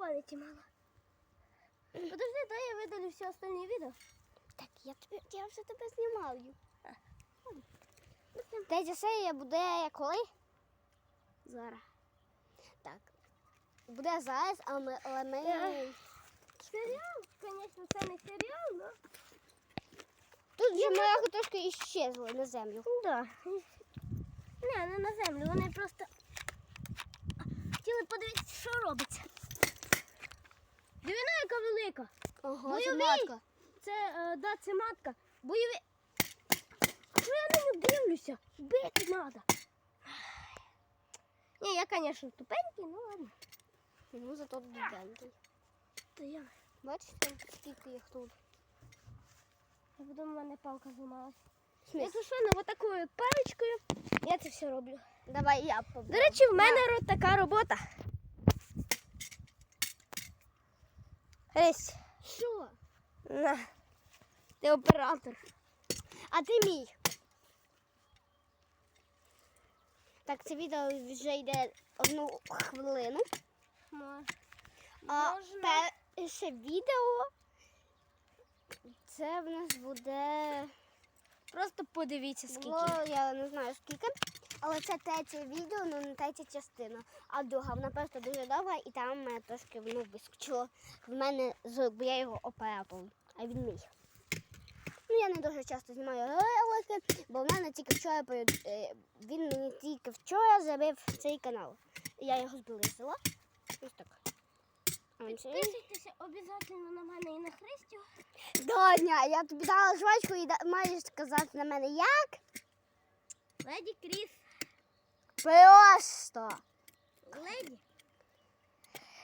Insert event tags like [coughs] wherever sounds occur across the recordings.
пам'яті мало. Подожди, дай я видалю всі остальні відео. Так, я, тобі, я вже тебе знімаю. Третя серія буде коли? Зараз. Так. Буде зараз, а ми, але ми. Е. Серіал, звісно, це не серіал, але... Тут вже моя трошки іщезла на землю. Да. Не, не на землю, вони просто хотіли подивитися, що робиться. Велика. Ого, Бойовий. це матка. Це, е, да, це матка. Бойові. Що я на нього дивлюся? Бити треба. Ні, я, звісно, тупенький, ну ладно. Ну, зато дуденький. То я. Бачите, скільки їх тут? Я подумала, в мене палка зламалась. Якщо що, ну отакою паличкою я це все роблю. Давай я побуду. До речі, в мене ро- така робота. Рись. що? На. Ти оператор. А ти мій. Так, це відео вже йде одну хвилину. А перше відео це в нас буде. Просто подивіться, скільки. Було, я не знаю скільки, але це третє відео, ну не третя частина. А друга, вона просто дуже довга і там мене трошки воно вискочило в мене з бо я його оператор, а він мій. Ну я не дуже часто знімаю ролики, бо в мене тільки вчора е, він мені тільки вчора зробив цей канал. Я його зблизила. Ось так. Підписуйтеся обов'язково на мене і на Христю. Доня, я тобі дала жвачку і маєш сказати на мене як? Леді Кріс. Просто. Леді?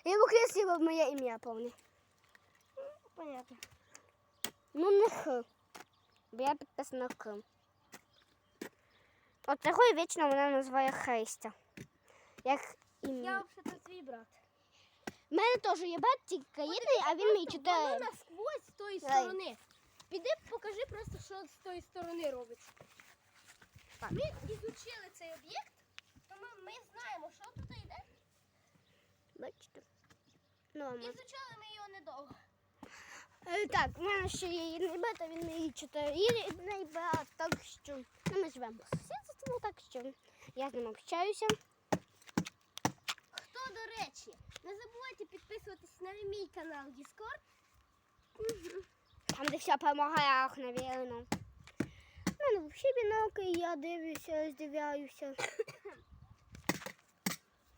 Йому красиво моє ім'я повне. Понятно. Ну не Х. Бо я підписана К. От такою вічно вона називає Христя. Як Я взагалі свій брат. У мене теж є брат, тільки єдиний, а він мій Воно чотири. насквозь з тої сторони. Піди покажи просто, що з тої сторони робиться. Ми ізучили цей об'єкт, ми знаємо, що тут йде. Бачите? Ну, а ми- Ізучали ми його недовго. Е, Так, у мене ще є єдиний брат, а він мій чотирирідний брат, так що ну, ми живемо по сусідству, так що я з ним общаюся. Хто, до речі, не забувайте підписуватись на мій канал Discord. Там, де вся перемога, навірно. У мене взагалі бінокль, я дивлюся, роздивляюся. [coughs]